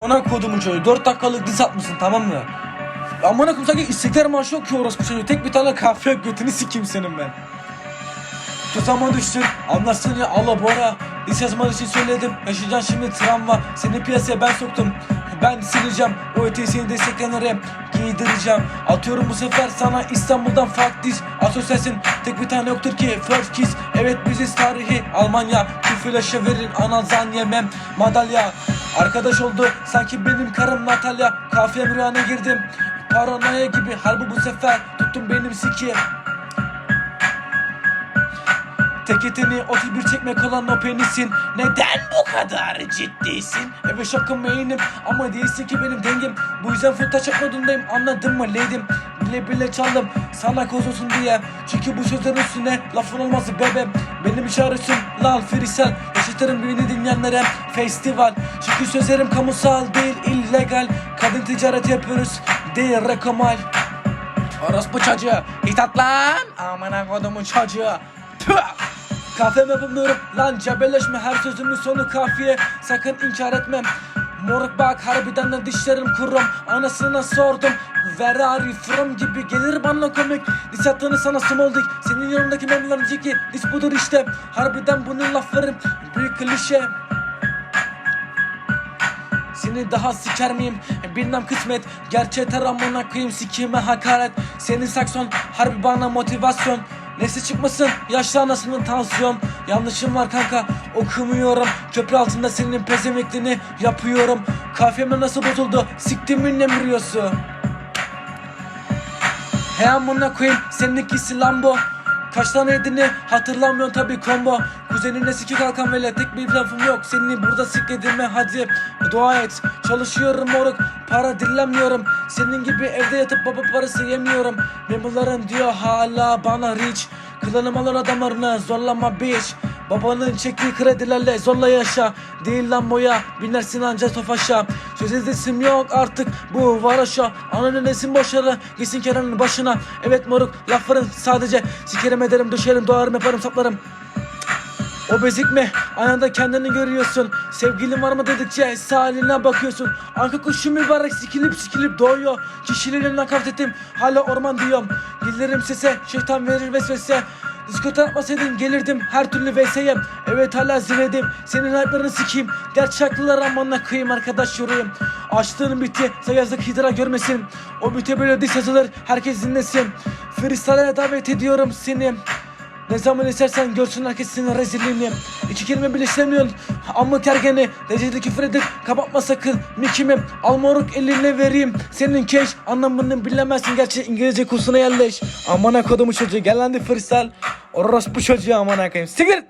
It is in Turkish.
Ona kodumun çocuğu. 4 dakikalık diz atmışsın tamam mı? Amına koyayım sanki istiklal marşı yok ki orospu çocuğu. Tek bir tane kahve götünü sikeyim senin ben. Tuzama düştün anlarsın ya Allah Bora Diş yazman için söyledim. Yaşayacaksın şimdi travma Seni piyasaya ben soktum. Ben sileceğim O eteği seni destekleyenlere giydireceğim. Atıyorum bu sefer sana İstanbul'dan fark diz Asosyalsin tek bir tane yoktur ki First kiss. Evet biziz tarihi Almanya. Küfüleşe verin anazan yemem. Madalya Arkadaş oldu sanki benim karım Natalya. Kafiyem rüyana girdim. Paranoya gibi harbi bu sefer Tuttum benim siki. Tek eteni 31 çekmek olan o penisin. Neden bu kadar ciddisin? Evet şakım beynim ama değilsin ki benim dengim. Bu yüzden full touch modundayım anladın mı lady'm Bile bile çaldım sana koz olsun diye. Çünkü bu sözlerin üstüne lafın olmaz bebe Benim işaretim lan freestyle Yaşatırım beni dinleyenlere festival. Çünkü sözlerim kamusal değil illegal. Kadın ticaret yapıyoruz değil rekomal Orospu çocuğu İtat lan. Amına kodumun çocuğu. Tüh! Kahve yapamıyorum lan cebelleşme. Her sözümün sonu kafiye. Sakın inkar etmem Moruk bak harbiden de dişlerim kurum Anasına sordum you from? gibi gelir bana komik. Diss attığını sana smoldik Senin yanındaki memlerin ciki Diss budur işte. Harbiden bunun lafları Büyük klişe. Seni daha siker miyim? Bilmem kısmet. Gerçeğe amına koyayım sikime hakaret. Senin sakson harbi bana motivasyon Nesi çıkmasın yaşlı anasının tansiyon. Yanlışım var kanka okumuyorum. Köprü altında senin pezemekliğini yapıyorum. Kafiyeme nasıl bozuldu siktimin emriyosu He amına koyayım senin ikisi Lambo Kaç tane yediğini hatırlamıyorsun tabi combo. Kuzenine siki kalkan vele tek bir lafım yok. Seni burada sikledime hadi. Dua et. Çalışıyorum moruk. Para dinlemiyorum. Senin gibi evde yatıp baba parası yemiyorum. Memurların diyor hala bana rich Klanım alır adamlarını zorlama bitch Babanın çektiği kredilerle zorla yaşa Değil lan boya binersin anca tofaşa Söz edesim yok artık bu var aşağı Ananın esin boşarı gitsin Kenan'ın başına Evet moruk lafların sadece Sikerim ederim düşerim doğarım yaparım saplarım o bezik mi? Ananda kendini görüyorsun. Sevgilin var mı dedikçe haline bakıyorsun. Arka kuşu mübarek sikilip sikilip doğuyor. Kişiliğine nakavt ettim. Hala orman diyorum. Dillerim sese şeytan verir vesvese. Diskota yapmasaydın gelirdim her türlü VS'ye. Evet hala zirvedeyim Senin ayaklarını sikeyim. Gerçi haklılar amına kıyım arkadaş yürüyüm Açtığın biti sayazlık hidra görmesin. O bite böyle diş yazılır herkes dinlesin. Freestyle'e davet ediyorum seni. Ne zaman istersen görsün herkes senin rezilliğini. İki kelime bile istemiyorsun. Amma tergeni Dereceli küfür edip kapatma sakın. Mikimi al moruk eline vereyim. Senin keş anlamını bilemezsin. Gerçi İngilizce kursuna yerleş. Amına kodumu çocuğu gel lan de freestyle Orospu çocuğu amına koyayım. Sikir